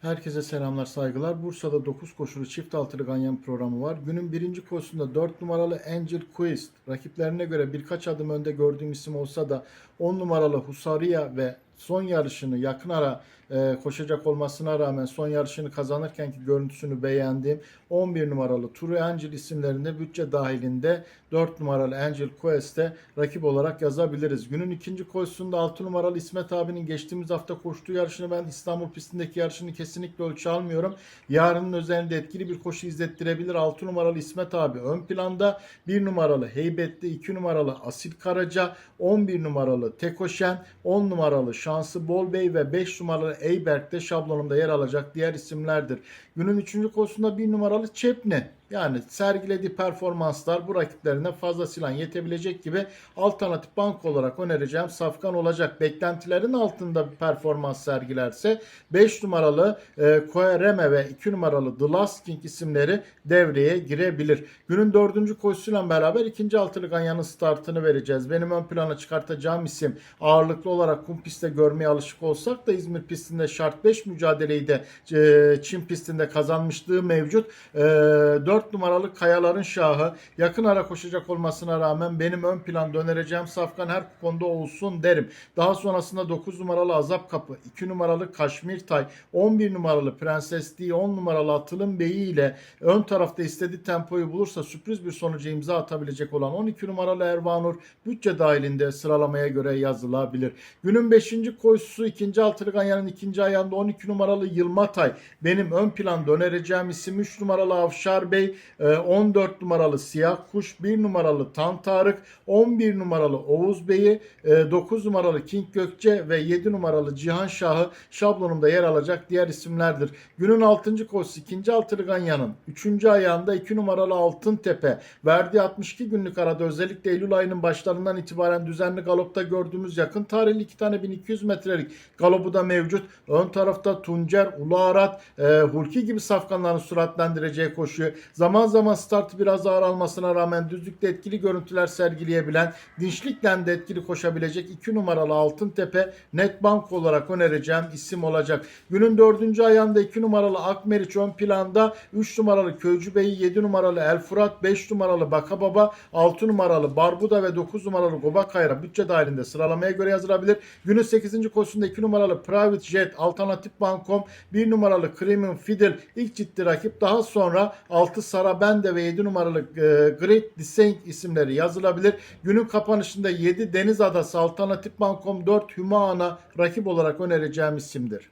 Herkese selamlar, saygılar. Bursa'da 9 koşulu çift altılı ganyan programı var. Günün birinci koşusunda 4 numaralı Angel Quest rakiplerine göre birkaç adım önde gördüğüm isim olsa da 10 numaralı Husaria ve son yarışını yakın ara e, koşacak olmasına rağmen son yarışını kazanırkenki görüntüsünü beğendiğim 11 numaralı True Angel isimlerinde bütçe dahilinde 4 numaralı Angel Quest'e rakip olarak yazabiliriz. Günün ikinci koşusunda 6 numaralı İsmet abinin geçtiğimiz hafta koştuğu yarışını ben İstanbul pistindeki yarışını kesinlikle ölçü almıyorum. Yarının özelinde etkili bir koşu izlettirebilir. 6 numaralı İsmet abi ön planda. 1 numaralı Heybetli, 2 numaralı Asil Karaca, 11 numaralı Tekoşen, 10 numaralı Şansı Bol Bey ve 5 numaralı Eyberk de şablonumda yer alacak diğer isimlerdir. Günün 3. koşusunda 1 numaralı Çepne yani sergilediği performanslar bu rakiplerine fazlasıyla yetebilecek gibi alternatif bank olarak önereceğim safkan olacak. Beklentilerin altında bir performans sergilerse 5 numaralı e, Koereme ve 2 numaralı The Last King isimleri devreye girebilir. Günün 4. koşusuyla beraber ikinci altılı ganyanın startını vereceğiz. Benim ön plana çıkartacağım isim ağırlıklı olarak kum pistte görmeye alışık olsak da İzmir pistinde şart 5 mücadeleyi de e, Çin pistinde kazanmışlığı mevcut. E, 4 numaralı Kayaların Şahı yakın ara koşacak olmasına rağmen benim ön planda önereceğim safkan her kuponda olsun derim. Daha sonrasında 9 numaralı Azap Kapı, 2 numaralı Kaşmir Tay, 11 numaralı Prenses D, 10 numaralı Atılım Beyi ile ön tarafta istediği tempoyu bulursa sürpriz bir sonuca imza atabilecek olan 12 numaralı Ervanur bütçe dahilinde sıralamaya göre yazılabilir. Günün 5. koşusu 2. altılı ganyanın ikinci ayağında 12 numaralı Yılmatay. Benim ön planda önereceğim isim 3 numaralı Avşar Bey, e, 14 numaralı Siyah Kuş, 1 numaralı Tan Tarık, 11 numaralı Oğuz Bey'i, e, 9 numaralı King Gökçe ve 7 numaralı Cihan Şahı şablonumda yer alacak diğer isimlerdir. Günün 6. koşusu 2. altılı ganyanın 3. ayağında 2 numaralı Altın Tepe verdiği 62 günlük arada özellikle Eylül ayının başlarından itibaren düzenli galopta gördüğümüz yakın tarihli 2 tane 1200 metrelik galobu da mevcut. Ön tarafta Tuncer, Ulu Arat, e, Hulki gibi safkanların süratlendireceği koşuyu zaman zaman startı biraz ağır almasına rağmen düzlükte etkili görüntüler sergileyebilen, dinçlikle de etkili koşabilecek 2 numaralı Altın Tepe net bank olarak önereceğim isim olacak. Günün 4. ayağında 2 numaralı Akmeriç ön planda, 3 numaralı Köycü Bey, 7 numaralı El Fırat, 5 numaralı Baka Baba, 6 numaralı Barbuda ve 9 numaralı Goba Kayra bütçe dahilinde sıralamaya göre yazılabilir. Günün 8. koşusunda 2 numaralı Private Jet, Alternatif Bankom, 1 numaralı Cream'in Fiddle ilk ciddi rakip. Daha sonra 6 Sarabende ve 7 numaralı e, Great Descent isimleri yazılabilir. Günün kapanışında 7 Deniz Adası, Alternatif Bankom 4 Hümaana rakip olarak önereceğim isimdir.